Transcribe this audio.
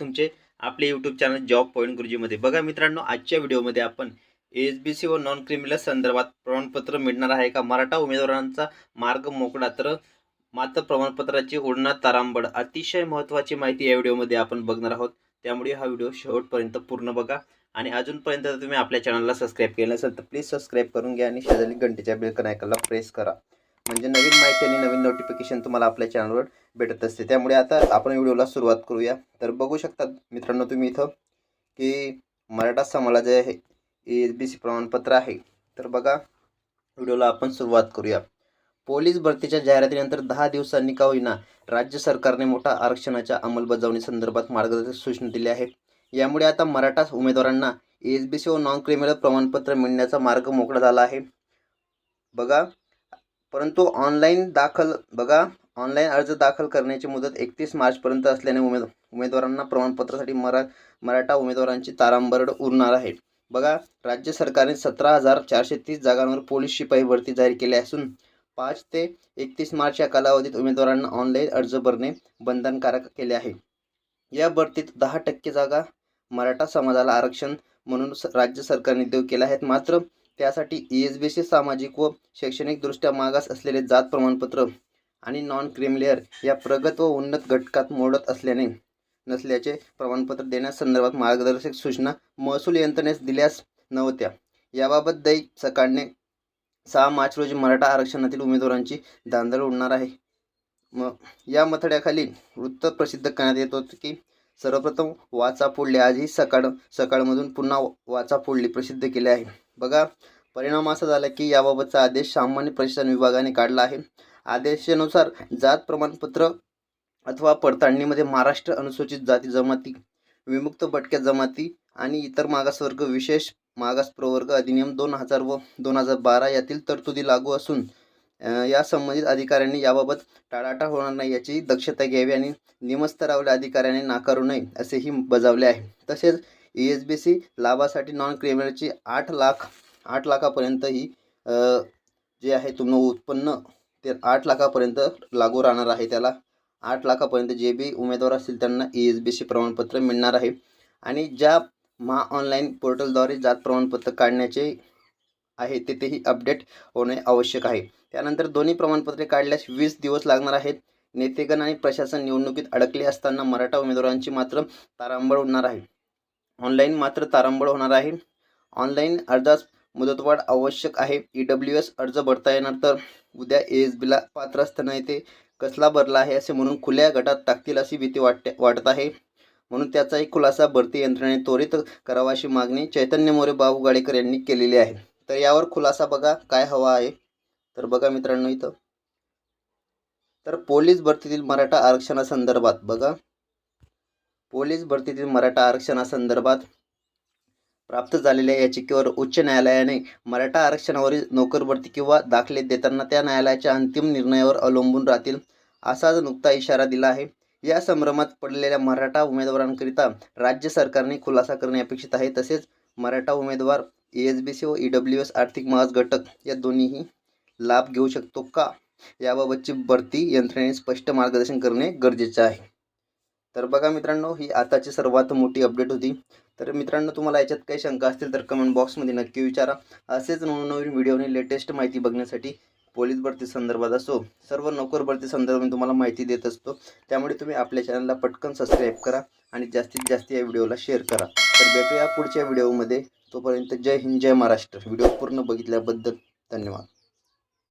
तुमचे आपले YouTube channel job point गुरुजीमध्ये. बघा मित्रांनो आजच्या व्हिडिओमध्ये आपण एस बी सी व नॉन क्रिमिनल संदर्भात प्रमाणपत्र मिळणार आहे का? मराठा उमेदवारांचा मार्ग मोकळा. तर मात्र प्रमाणपत्राची उडणार तारांबळ. अतिशय महत्त्वाची माहिती या व्हिडिओमध्ये आपण बघणार आहोत. त्यामुळे हा व्हिडिओ शेवटपर्यंत पूर्ण बघा. आणि अजूनपर्यंत जर तुम्ही आपल्या चॅनलला सबस्क्राईब केलं नसेल तर प्लीज सबस्क्राईब करून घ्या आणि शेजारी घंटेच्या बेल आयकॉनला प्रेस करा. म्हणजे नवीन माहिती आणि नवीन नोटिफिकेशन तुम्हाला आपल्या चॅनलवर भेटत असते. त्यामुळे आता आपण व्हिडिओला सुरुवात करूया. तर बघू शकता मित्रांनो तुम्ही इथं की मराठा समाजाचे आहे एस बी सी प्रमाणपत्र आहे. तर बघा व्हिडिओला आपण सुरुवात करूया. पोलीस भरतीच्या जाहिरातीनंतर दहा दिवसांनी का होईना. राज्य सरकारने मोठा आरक्षणाच्या अंमलबजावणी संदर्भात मार्गदर्शक सूचना दिली आहे. यामुळे आता मराठा उमेदवारांना एस बी सी व नॉन क्रिमिनल प्रमाणपत्र मिळण्याचा मार्ग मोकळा झाला आहे. बघा परंतु ऑनलाईन दाखल बघा ऑनलाईन अर्ज दाखल करण्याची मुदत एकतीस मार्चपर्यंत असल्याने उमेद उमेदवारांना प्रमाणपत्रासाठी मरा मराठा उमेदवारांची तारांबरड उरणार आहे. बघा राज्य सरकारने सतरा हजार चारशे तीस जागांवर पोलीस शिपाई भरती जाहीर केली असून पाच ते एकतीस मार्च या कालावधीत उमेदवारांना ऑनलाईन अर्ज भरणे बंधनकारक केले आहे. या भरतीत दहा टक्के जागा मराठा समाजाला आरक्षण म्हणून स राज्य सरकारने देऊ केल्या आहेत. मात्र त्यासाठी ई एस बी सी सामाजिक व शैक्षणिकदृष्ट्या मागास असलेले जात प्रमाणपत्र आणि नॉन क्रिमिलियर या प्रगत व उन्नत घटकात मोडत असल्याने नसल्याचे प्रमाणपत्र देण्यासंदर्भात मार्गदर्शक सूचना महसूल यंत्रणेस दिल्यास नव्हत्या. याबाबत दै सकाळने सहा मार्च रोजी मराठा आरक्षणातील उमेदवारांची दांदळ उडणार आहे. मग या मथड्याखाली वृत्त प्रसिद्ध करण्यात येत होते की सर्वप्रथम वाचा फोडली. आजही सकाळ सकाळमधून पुन्हा वाचा फोडली. प्रसिद्ध केले आहे. बघा परिणाम असा झाला की याबाबतचा आदेश सामान्य प्रशासन विभागाने काढला आहे. आदेशानुसार जात प्रमाणपत्र अथवा पडताळणीमध्ये महाराष्ट्र अनुसूचित जाती जमाती विमुक्त भटक्या जमाती आणि इतर मागासवर्ग विशेष मागास प्रवर्ग अधिनियम दोन हजार व दोन हजार बारा यातील तरतुदी लागू असून या संबंधित अधिकाऱ्यांनी याबाबत टाळाटाळ होणार नाही याची दक्षता घ्यावी आणि निमस्तरावरील अधिकाऱ्यांनी नाकारू नये असेही बजावले आहे. तसेच ई एस बी सी लाभासाठी नॉन क्रिमिनलची आठ लाख आठ लाखापर्यंत ही जे आहे तुमनं उत्पन्न ते आठ लाखापर्यंत लागू राहणार आहे. त्याला आठ लाखापर्यंत जे बी उमेदवार असतील त्यांना ई एस बी सी प्रमाणपत्र मिळणार आहे. आणि ज्या महा ऑनलाईन पोर्टलद्वारे जात प्रमाणपत्र काढण्याचे आहे तेथेही अपडेट होणे आवश्यक आहे. त्यानंतर दोन्ही प्रमाणपत्रे काढल्यास वीस दिवस लागणार आहेत. नेतेगण आणि प्रशासन निवडणुकीत अडकले असताना मराठा उमेदवारांची मात्र तारांबळ होणार आहे. ऑनलाईन मात्र तारांबळ होणार आहे. ऑनलाईन अर्जास मुदतवाढ आवश्यक आहे. ई डब्ल्यू एस अर्ज भरता येणार तर उद्या ए एस बीला पात्र असताना येथे कसला भरला आहे असे म्हणून खुल्या गटात टाकतील अशी भीती वाटते वाटत आहे. म्हणून त्याचाही खुलासा भरती यंत्रणेने त्वरित करावा अशी मागणी चैतन्य मोरे बाबू गाडेकर यांनी केलेली आहे. तर यावर खुलासा बघा काय हवा आहे. तर बघा मित्रांनो इथं. तर पोलीस भरतीतील मराठा आरक्षणासंदर्भात बघा. पोलीस भरतीतील मराठा आरक्षणासंदर्भात प्राप्त झालेल्या याचिकेवर उच्च न्यायालयाने मराठा आरक्षणावरील नोकर भरती किंवा दाखले देताना त्या न्यायालयाच्या अंतिम निर्णयावर अवलंबून राहतील असाच नुकता इशारा दिला आहे. या संभ्रमात पडलेल्या मराठा उमेदवारांकरिता राज्य सरकारने खुलासा करणे अपेक्षित आहे. तसेच मराठा उमेदवार ए एस बी सी व ई डब्ल्यू एस आर्थिक मागास घटक या दोन्हीही लाभ घेऊ शकतो का? याबाबतची भरती यंत्रणेने स्पष्ट मार्गदर्शन करणे गरजेचे आहे. तर बघा मित्रांनो ही आताची सर्वात मोठी अपडेट होती. तर मित्रांनो तुम्हाला याच्यात काही शंका असतील तर कमेंट बॉक्समध्ये नक्की विचारा. असेच नवनवीन व्हिडिओने लेटेस्ट माहिती बघण्यासाठी पोलीस भरती संदर्भात असो सर्व नोकर भरती संदर्भात तुम्हाला माहिती देत असतो. त्यामुळे तुम्ही आपल्या चॅनलला पटकन सबस्क्राईब करा आणि जास्तीत जास्त या व्हिडिओला शेअर करा. तर भेटूया पुढच्या व्हिडिओमध्ये. तोपर्यंत जय हिंद जय महाराष्ट्र. व्हिडिओ पूर्ण बघितल्याबद्दल धन्यवाद.